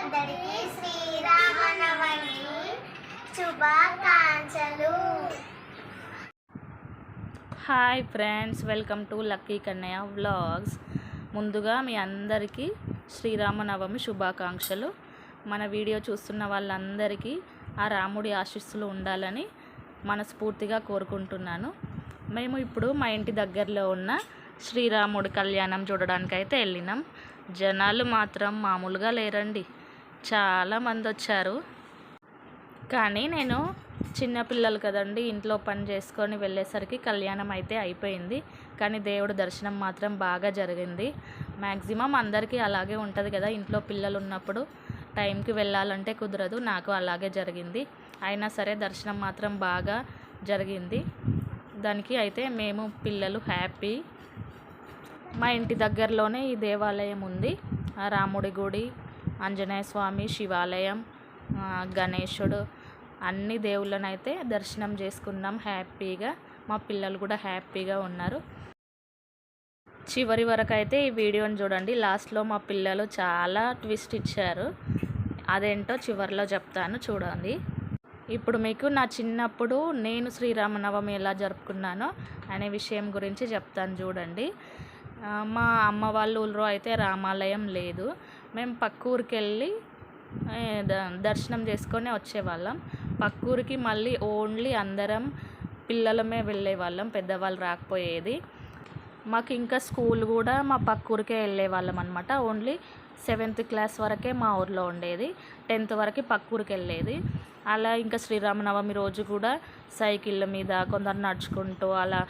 అందరికీ శ్రీరామనవమి శుభాకాంక్షలు. Hi friends welcome to Lucky Kannayya vlogs ముందుగా మీ అందరికీ శ్రీరామనవమి శుభాకాంక్షలు. మన వీడియో చూస్తున్న వాళ్ళందరికీ ఆ రాముడి ఆశీస్సులు ఉండాలని మనస్ఫూర్తిగా కోరుకుంటున్నాను. మేము ఇప్పుడు మా ఇంటి దగ్గరలో ఉన్న శ్రీరాముడి కళ్యాణం చూడడానికి అయితే వెళ్ళినాం. జనాలు మాత్రం మామూలుగా లేరండి. చాలామంది వచ్చారు. కానీ నేను చిన్నపిల్లలు కదండి ఇంట్లో పని చేసుకొని వెళ్ళేసరికి కళ్యాణం అయితే అయిపోయింది. కానీ దేవుడు దర్శనం మాత్రం బాగా జరిగింది. మ్యాక్సిమం అందరికీ అలాగే ఉంటుంది కదా ఇంట్లో పిల్లలు ఉన్నప్పుడు టైంకి వెళ్ళాలంటే కుదరదు నాకు అలాగే జరిగింది. అయినా సరే దర్శనం మాత్రం బాగా జరిగింది. దానికి అయితే మేము పిల్లలు హ్యాపీ. మా ఇంటి దగ్గరలోనే ఈ దేవాలయం ఉంది. రాముడి గుడి ఆంజనేయ స్వామి శివాలయం గణేశుడు అన్ని దేవుళ్ళనైతే అయితే దర్శనం చేసుకున్నాం హ్యాపీగా. మా పిల్లలు కూడా హ్యాపీగా ఉన్నారు. చివరి వరకు అయితే ఈ వీడియోని చూడండి. లాస్ట్లో మా పిల్లలు చాలా ట్విస్ట్ ఇచ్చారు. అదేంటో చివరిలో చెప్తాను చూడండి. ఇప్పుడు మీకు నా చిన్నప్పుడు నేను శ్రీరామనవమి ఎలా జరుపుకున్నానో అనే విషయం గురించి చెప్తాను చూడండి. మా అమ్మ వాళ్ళ ఊళ్ళో అయితే రామాలయం లేదు. మేము పక్క ఊరికి వెళ్ళి ద- దర్శనం చేసుకొని వచ్చేవాళ్ళం. పక్క ఊరికి మళ్ళీ ఓన్లీ అందరం పిల్లలమే వెళ్ళేవాళ్ళం పెద్దవాళ్ళు రాకపోయేది. మాకు ఇంకా స్కూల్ కూడా మా పక్క ఊరికే వెళ్ళేవాళ్ళం అనమాట ఓన్లీ సెవెంత్ క్లాస్ వరకే మా ఊర్లో ఉండేది. టెన్త్ వరకు పక్క ఊరికి వెళ్ళేది. అలా ఇంకా శ్రీరామనవమి రోజు కూడా సైకిళ్ళ మీద కొందరు నడుచుకుంటూ అలా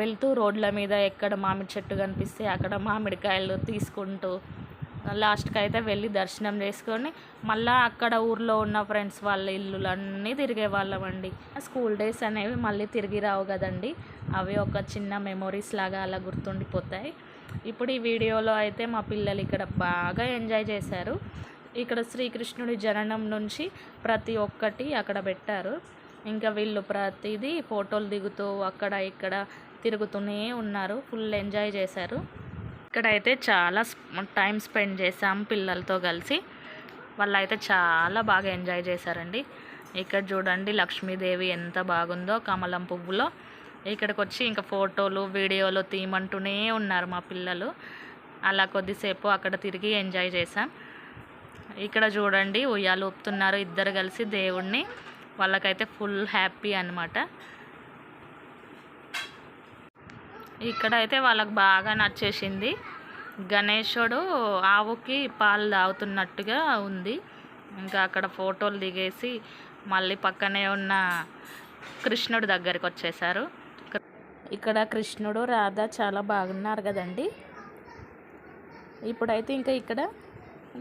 వెళ్తూ రోడ్ల మీద ఎక్కడ మామిడి చెట్టు కనిపిస్తే అక్కడ మామిడికాయలు తీసుకుంటూ లాస్ట్కి అయితే వెళ్ళి దర్శనం చేసుకొని మళ్ళీ అక్కడ ఊర్లో ఉన్న ఫ్రెండ్స్ వాళ్ళ ఇల్లులన్నీ తిరిగే వాళ్ళమండి స్కూల్ డేస్ అనేవి మళ్ళీ తిరిగి రావు కదండి. అవి ఒక చిన్న మెమొరీస్ లాగా అలా గుర్తుండిపోతాయి. ఇప్పుడు ఈ వీడియోలో అయితే మా పిల్లలు ఇక్కడ బాగా ఎంజాయ్ చేశారు. ఇక్కడ శ్రీకృష్ణుడి జననం నుంచి ప్రతి ఒక్కటి అక్కడ పెట్టారు. ఇంకా వీళ్ళు ప్రతిదీ ఫోటోలు దిగుతూ అక్కడ ఇక్కడ తిరుగుతూనే ఉన్నారు. ఫుల్ ఎంజాయ్ చేశారు. ఇక్కడైతే చాలా టైం స్పెండ్ చేసాం పిల్లలతో కలిసి. వాళ్ళు అయితే చాలా బాగా ఎంజాయ్ చేశారండి. ఇక్కడ చూడండి లక్ష్మీదేవి ఎంత బాగుందో కమలం పువ్వులో. ఇక్కడికి వచ్చి ఇంకా ఫోటోలు వీడియోలు తీయమంటూనే ఉన్నారు మా పిల్లలు. అలా కొద్దిసేపు అక్కడ తిరిగి ఎంజాయ్ చేసాం ఇక్కడ చూడండి ఉయ్యాలు ఊపుతున్నారు ఇద్దరు కలిసి దేవుణ్ణి. వాళ్ళకైతే ఫుల్ హ్యాపీ అన్నమాట. ఇక్కడ అయితే వాళ్ళకి బాగా నచ్చేసింది. గణేశుడు ఆవుకి పాలు తాగుతున్నట్టుగా ఉంది. ఇంకా అక్కడ ఫోటోలు దిగేసి మళ్ళీ పక్కనే ఉన్న కృష్ణుడి దగ్గరికి వచ్చేసారు. ఇక్కడ కృష్ణుడు రాధ చాలా బాగున్నారు కదండి. ఇప్పుడైతే ఇంకా ఇక్కడ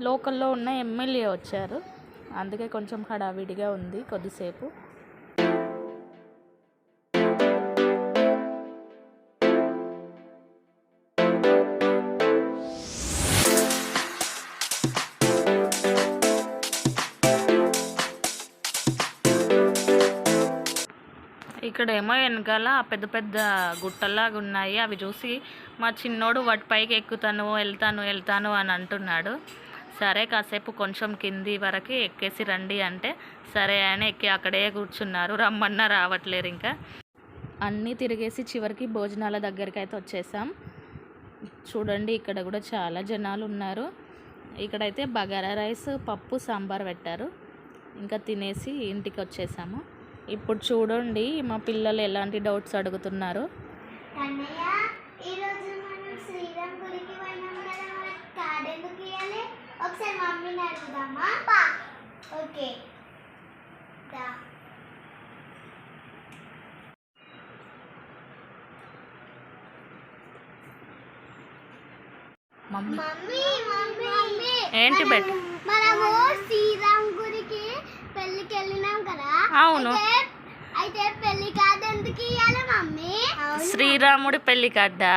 లోకల్లో ఉన్న ఎమ్మెల్యే వచ్చారు. అందుకే కొంచెం హడావిడిగా ఉంది కొద్దిసేపు. ఇక్కడేమో వెనకాల పెద్ద పెద్ద గుట్టలాగా ఉన్నాయి. అవి చూసి మా చిన్నోడు వాటి పైకి ఎక్కుతాను వెళ్తాను వెళ్తాను అని అంటున్నాడు. సరే కాసేపు కొంచెం కింది వరకు ఎక్కేసి రండి అంటే సరే అని ఎక్కి అక్కడే కూర్చున్నారు. రమ్మన్నా రావట్లేరు ఇంకా. అన్నీ తిరిగేసి చివరికి భోజనాల దగ్గరికి అయితే వచ్చేసాం. చూడండి ఇక్కడ కూడా చాలా జనాలు ఉన్నారు. ఇక్కడైతే బగారా రైస్ పప్పు సాంబార్ పెట్టారు. ఇంకా తినేసి ఇంటికి వచ్చేసాము. ఇప్పుడు చూడండి మా పిల్లలు ఎలాంటి డౌట్స్ అడుగుతున్నారు. ఈరోజు మనం శ్రీరామ్ గుడికి ఒకసారి మమ్మీని అడుగుదామా పా ఓకే. దా. మమ్మీ. Mummy mummy. ఏంటి బెట్ మనము శ్రీరామ్ గుడికి పెళ్ళికి వెళ్ళినాం కదా? అవును. అయితే పెళ్ళి కార్డు ఎందుకు ఇవ్వాలి మమ్మీ? శ్రీరాముడి పెళ్ళి కార్డా.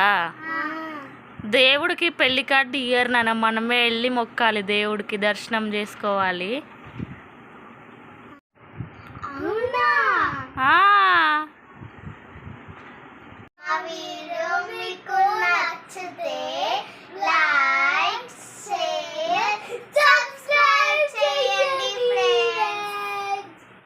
దేవుడికి పెళ్ళి కార్డు ఇయ్యరు నాన్న. మనమే వెళ్ళి మొక్కాలి దేవుడికి దర్శనం చేసుకోవాలి. ఆ,